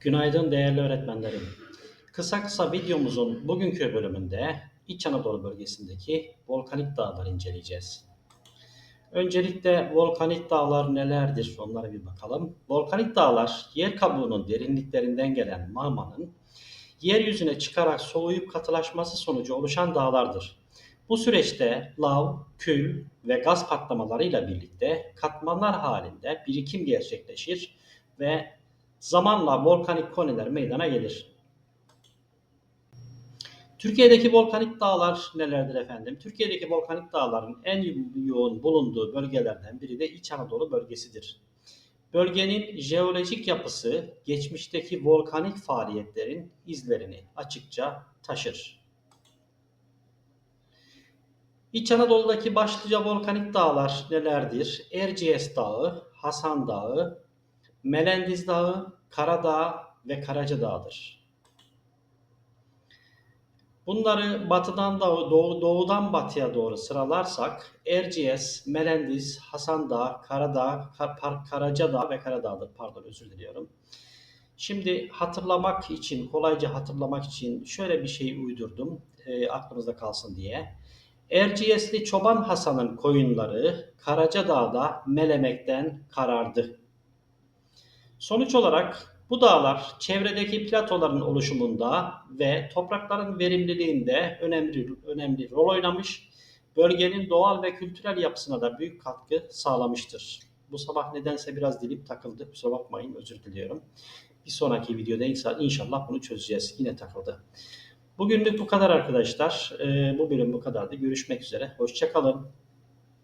Günaydın değerli öğretmenlerim. Kısa kısa videomuzun bugünkü bölümünde İç Anadolu bölgesindeki volkanik dağları inceleyeceğiz. Öncelikle volkanik dağlar nelerdir onlara bir bakalım. Volkanik dağlar yer kabuğunun derinliklerinden gelen magmanın yeryüzüne çıkarak soğuyup katılaşması sonucu oluşan dağlardır. Bu süreçte lav, kül ve gaz patlamalarıyla birlikte katmanlar halinde birikim gerçekleşir ve zamanla volkanik koneler meydana gelir. Türkiye'deki volkanik dağlar nelerdir efendim? Türkiye'deki volkanik dağların en yoğun bulunduğu bölgelerden biri de İç Anadolu bölgesidir. Bölgenin jeolojik yapısı geçmişteki volkanik faaliyetlerin izlerini açıkça taşır. İç Anadolu'daki başlıca volkanik dağlar nelerdir? Erciyes Dağı, Hasan Dağı, Melendiz Dağı, Karadağ ve Karaca Dağı'dır. Bunları batıdan doğu, doğu, doğudan batıya doğru sıralarsak Erciyes, Melendiz, Hasan Dağı, Karadağ, Kar, Karaca Dağ ve Karadağ'dır. Pardon özür diliyorum. Şimdi hatırlamak için, kolayca hatırlamak için şöyle bir şey uydurdum. E, aklınızda kalsın diye. Erciyesli Çoban Hasan'ın koyunları Karaca Dağ'da Melemek'ten karardı. Sonuç olarak bu dağlar çevredeki platoların oluşumunda ve toprakların verimliliğinde önemli önemli rol oynamış, bölgenin doğal ve kültürel yapısına da büyük katkı sağlamıştır. Bu sabah nedense biraz dilim takıldı. Kusura bakmayın, özür diliyorum. Bir sonraki videoda inşallah bunu çözeceğiz. Yine takıldı. Bugünlük bu kadar arkadaşlar. Ee, bu bölüm bu kadardı. Görüşmek üzere. Hoşçakalın.